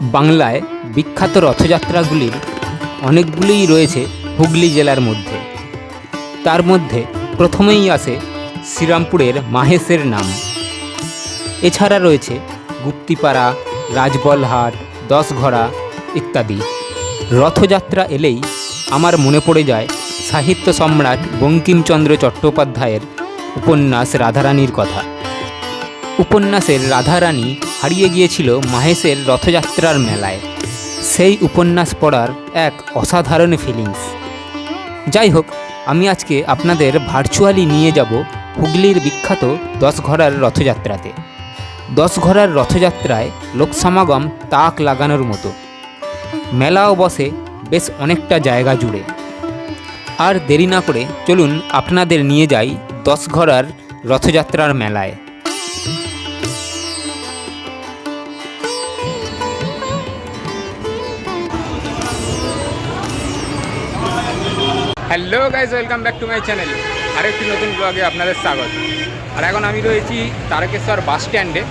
বাংলায় বিখ্যাত রথযাত্রাগুলির অনেকগুলিই রয়েছে হুগলি জেলার মধ্যে। তার মধ্যে প্রথমেই আসে শ্রীরামপুরের মাহেশের নাম। এছাড়া রয়েছে গুপ্তিপাড়া, রাজবলহাট দশঘরা ইত্যাদি। রথযাত্রা এলেই আমার মনে পড়ে যায় সাহিত্য সম্রাট বঙ্কিমচন্দ্র চট্টোপাধ্যায়ের উপন্যাস রাধারানীর কথা। উপন্যাসের রাধারানী হারিয়ে গিয়েছিল মাহেশের রথযাত্রার মেলায়। সেই উপন্যাস পড়ার এক অসাধারণ ফিলিংস যাই হোক, আমি আজকে আপনাদের ভার্চুয়ালি নিয়ে যাব হুগলির বিখ্যাত দশঘরার রথযাত্রাতে। দশঘরার রথযাত্রায় লোকসমাগম তাক লাগানোর মতো। মেলাও বসে বেশ অনেকটা জায়গা জুড়ে। আর দেরি না করে চলুন আপনাদের নিয়ে যাই দশঘরার রথযাত্রার মেলায়। Hello guys welcome back to my channel. আরেকটি নতুন ব্লগে আপনাদের স্বাগত। আর এখন আমি রয়েছি তারকেশ্বর বাস স্ট্যান্ডে,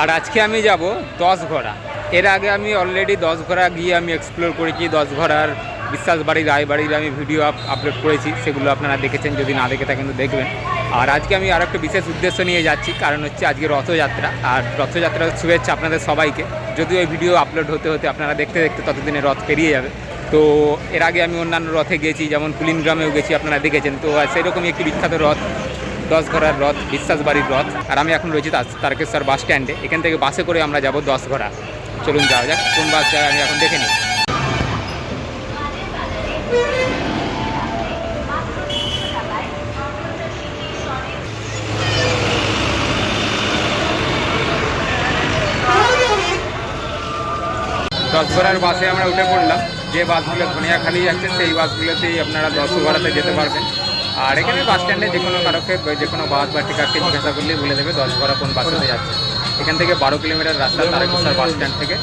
আর আজকে আমি যাব দশ ঘোড়া এর আগে আমি অলরেডি দশ ঘোড়া গিয়ে আমি এক্সপ্লোর করেছি দশ ঘোড়ার বিশ্বাস বাড়ি রায়বাড়ির আমি ভিডিও আপলোড করেছি, সেগুলো আপনারা দেখেছেন, যদি না দেখে থাকেন তো দেখবেন। আর আজকে আমি আর একটা বিশেষ উদ্দেশ্য নিয়ে যাচ্ছি, কারণ হচ্ছে আজকে রথযাত্রা, আর রথযাত্রার শুভেচ্ছা আপনাদের সবাইকে। যদিও এই ভিডিও আপলোড হতে হতে আপনারা দেখতে দেখতে ততদিনে রথ পেরিয়ে যাবে তো এর আগে আমি অন্যান্য রথে গেছি, যেমন কুলিনগ্রামেও গেছি, আপনারা দেখেছেন। তো সেরকমই একটি বিখ্যাত রথ দশ ঘোড়ার রথ বিশ্বাস বাড়ির রথ। আর আমি এখন রয়েছি তার- তারকেশ্বর বাস স্ট্যান্ডে। এখান থেকে বাসে করে আমরা যাব দশ ঘোড়া চলুন যাওয়া যাক, কোন বাস যায় আমি এখন দেখে নিই। দশ ঘোড়ার বাসে আমরা উঠে পড়লাম। যে বাসগুলো ধনিয়াখালি যাচ্ছে, সেই বাসগুলোতেই আপনারা দশ ঘোড়াতে যেতে পারবেন। আর এখানে বাস স্ট্যান্ডে যে কোনো কারোকে, যে কোনো বাস বা টিকারকে জিজ্ঞাসা করলেই বলে দেবে, দশ ঘোড়া কোন বাসে যাচ্ছে। এখান থেকে বারো কিলোমিটার রাস্তা তারকেশ্বর বাস স্ট্যান্ড থেকে।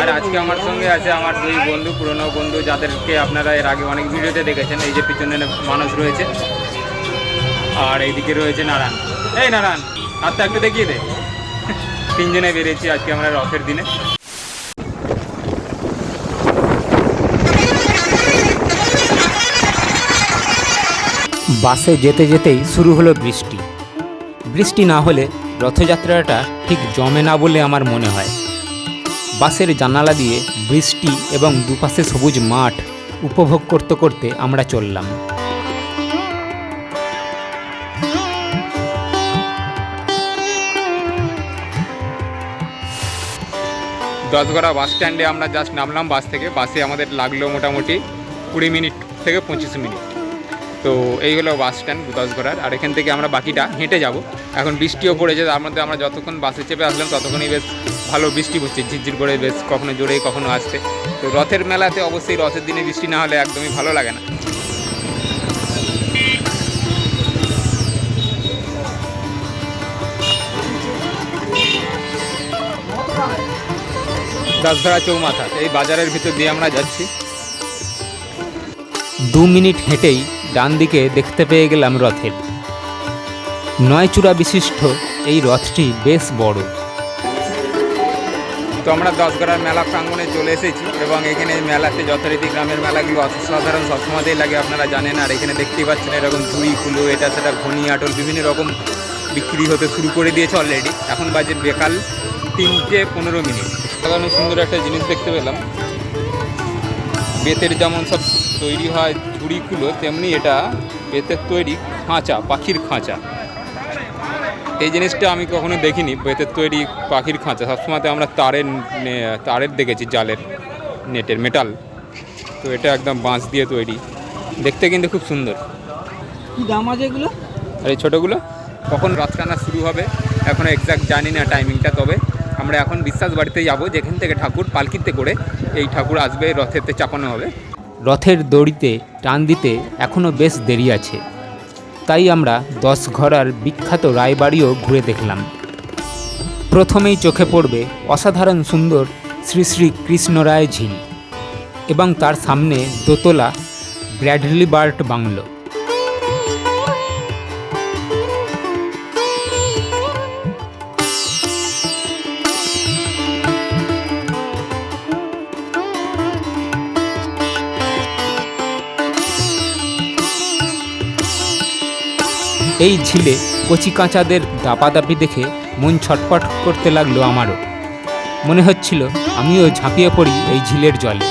আর আজকে আমার সঙ্গে আছে আমার দুই বন্ধু, পুরনো বন্ধু, যাদেরকে আপনারা এর আগে অনেক ভিডিওতে দেখেছেন। এই যে পিছনে মানুষ রয়েছে। আর এইদিকে রয়েছে নারায়ণ। এই নারায়ণ, হাতটা একটু দেখিয়ে দে। তিনজনে বেরিয়েছি আজকে আমরা রথের দিনে। বাসে যেতে যেতেই শুরু হলো বৃষ্টি। বৃষ্টি না হলে রথযাত্রাটা ঠিক জমে না বলে আমার মনে হয়। বাসের জানালা দিয়ে বৃষ্টি এবং দুপাশে সবুজ মাঠ উপভোগ করতে করতে আমরা চললাম। দশগড়া বাস স্ট্যান্ডে আমরা জাস্ট নামলাম বাস থেকে। বাসে আমাদের লাগল মোটামুটি কুড়ি মিনিট থেকে পঁচিশ মিনিট। তো এই হলো বাস স্ট্যান্ড দশগড়ার আর এখান থেকে আমরা বাকিটা হেঁটে যাব। এখন বৃষ্টিও পড়েছে, তার মধ্যে আমরা যতক্ষণ বাসে চেপে আসলাম ততক্ষণই বেশ ভালো বৃষ্টি পড়ছে, ঝিরঝির করে বেশ কখনো জোরে, কখনো আসতে। তো রথের মেলাতে অবশ্যই রথের দিনে বৃষ্টি না হলে একদমই ভালো লাগে না। দাসধরা চৌমাথা, এই বাজারের ভিতর দিয়ে আমরা যাচ্ছি। দু মিনিট হেঁটেই ডান দিকে দেখতে পেয়ে গেলাম রথের। নয় চূড়া বিশিষ্ট এই রথটি বেশ বড়। তো আমরা দশগড়ার মেলা প্রাঙ্গণে চলে এসেছি এবং এখানে মেলাতে যথারীতি গ্রামের মেলাগুলো অসাধারণ সবসময়তেই লাগে আপনারা জানেন, আর এখানে দেখতেই পাচ্ছেন এরকম ঝুড়ি, কুলো, এটা সেটা ঘনি আটল বিভিন্ন রকম বিক্রি হতে শুরু করে দিয়েছে অলরেডি এখন বাজে বেকাল তিনটে পনেরো মিনিট। সাধারণ সুন্দর একটা জিনিস দেখতে পেলাম। বেতের যেমন সব তৈরি হয় ঝুড়িগুলো তেমনি এটা বেতের তৈরি খাঁচা পাখির খাঁচা। এই জিনিসটা আমি কখনো দেখিনি বেতের তৈরি পাখির খাঁচা। সবসময়তে আমরা তারের তারের দেখেছি জালের নেটের মেটাল। তো এটা একদম বাঁশ দিয়ে তৈরি। দেখতে কিন্তু খুব সুন্দর। কি দাম আছে এগুলো? আর এই ছোটোগুলো? কখন রথ টানা শুরু হবে এখনও এক্স্যাক্ট জানি না টাইমিংটা তবে আমরা এখন বিশ্বাস বাড়িতে যাব যেখান থেকে ঠাকুর পালকিতে করে এই ঠাকুর আসবে রথেতে চাপানো হবে। রথের দড়িতে টান দিতে এখনও বেশ দেরি আছে। তাই আমরা দশ ঘরার বিখ্যাত রায়বাড়িও ঘুরে দেখলাম। প্রথমেই চোখে পড়বে অসাধারণ সুন্দর শ্রী শ্রী কৃষ্ণ রায় ঝিল এবং তার সামনে দোতলা ব্র্যাডলি বার্ট বাংলো। এই ঝিলে কচি কাঁচাদের দাপাদাপি দেখে মন ছটপট করতে লাগল আমারও। মনে হচ্ছিল আমিও ঝাঁপিয়ে পড়ি এই ঝিলের জলে।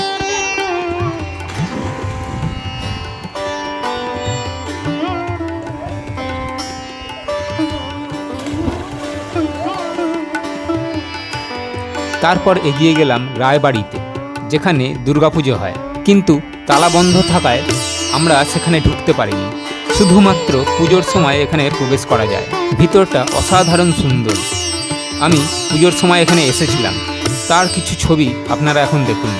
তারপর এগিয়ে গেলাম রায়বাড়িতে, যেখানে দুর্গাপুজো হয়। কিন্তু তালা বন্ধ থাকায় আমরা সেখানে ঢুকতে পারিনি। শুধুমাত্র পুজোর সময় এখানে প্রবেশ করা যায়। ভিতরটা অসাধারণ সুন্দর। আমি পুজোর সময় এখানে এসেছিলাম। তার কিছু ছবি আপনারা এখন দেখুন।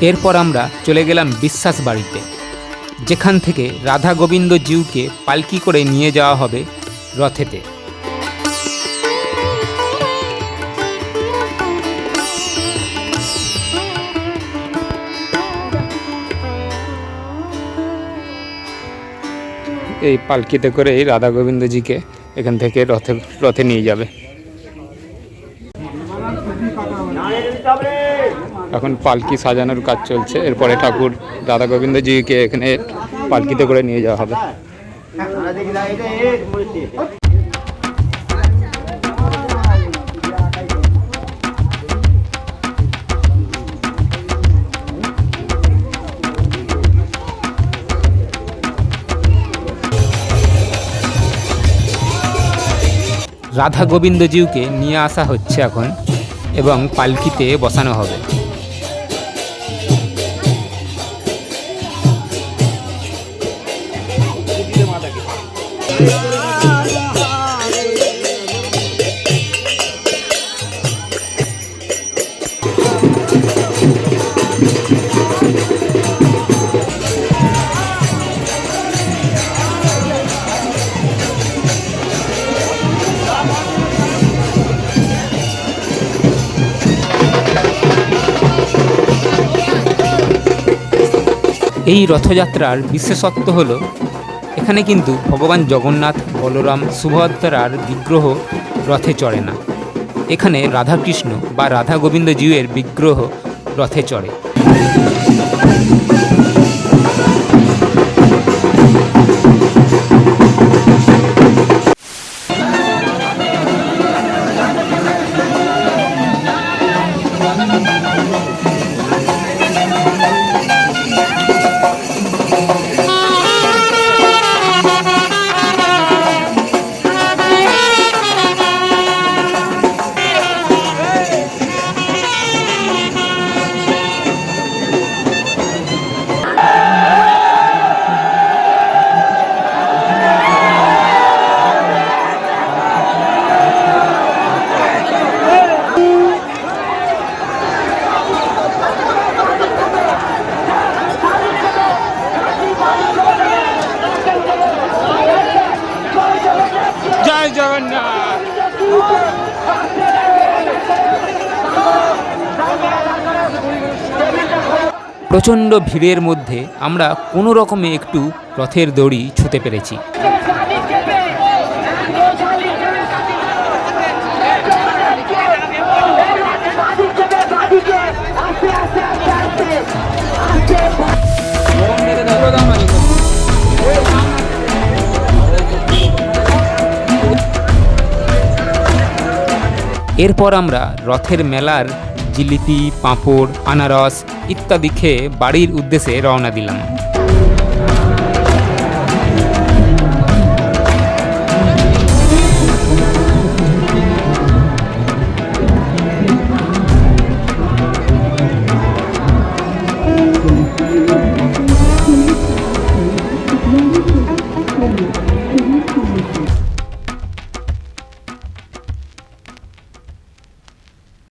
এরপর আমরা চলে গেলাম বিশ্বাস বাড়িতে। যেখান থেকে রাধা গোবিন্দ জিউকে পালকি করে নিয়ে যাওয়া হবে রথেতে। এই পালকিতে করে রাধা গোবিন্দজিকে এখান থেকে রথে রথে নিয়ে যাবে। এখন পালকি সাজানোর কাজ চলছে। এরপরে ঠাকুর রাধা গোবিন্দজিকে এখানে পালকিতে করে নিয়ে যাওয়া হবে। রাধা গোবিন্দজিউকে নিয়ে আসা হচ্ছে এখন এবং পালকিতে বসানো হবে। এই রথযাত্রার বিশেষত্ব হল এখানে কিন্তু ভগবান জগন্নাথ, বলরাম, সুভদ্রার বিগ্রহ রথে চড়ে না। এখানে রাধাকৃষ্ণ বা রাধা গোবিন্দ জিউয়ের বিগ্রহ রথে চড়ে। প্রচণ্ড ভিড়ের মধ্যে আমরা কোনো রকমে একটু রথের দড়ি ছুঁতে পেরেছি। এরপর আমরা রথের মেলার জিলিপি, পাঁপড়, আনারস ইত্যাদি খেয়ে বাড়ির উদ্দেশ্যে রওনা দিলাম।